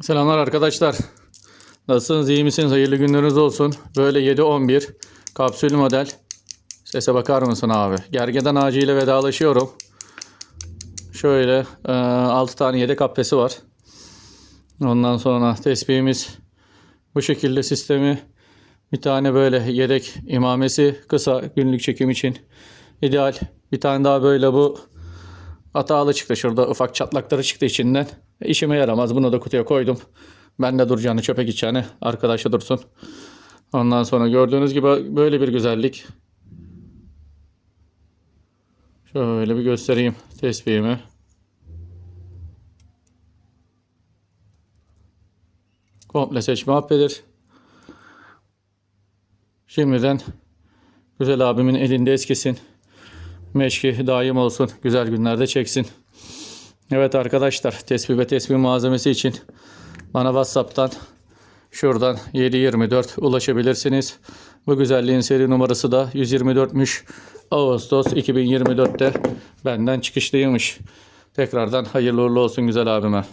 Selamlar arkadaşlar. Nasılsınız? iyi misiniz? Hayırlı günleriniz olsun. Böyle 7-11 kapsül model. Sese bakar mısın abi? Gergedan ağacı ile vedalaşıyorum. Şöyle 6 tane yedek kappesi var. Ondan sonra tespihimiz bu şekilde sistemi bir tane böyle yedek imamesi kısa günlük çekim için ideal. Bir tane daha böyle bu hatalı çıktı. Şurada ufak çatlakları çıktı içinden. E, İşime yaramaz. Bunu da kutuya koydum. Ben de duracağını çöpe gideceğini arkadaşa dursun. Ondan sonra gördüğünüz gibi böyle bir güzellik. Şöyle bir göstereyim tespihimi. Komple seçme affedir. Şimdiden güzel abimin elinde eskisin. Meşki daim olsun. Güzel günlerde çeksin. Evet arkadaşlar tespih ve tespih malzemesi için bana WhatsApp'tan şuradan 724 ulaşabilirsiniz. Bu güzelliğin seri numarası da 124'müş. Ağustos 2024'te benden çıkışlıymış. Tekrardan hayırlı uğurlu olsun güzel abime.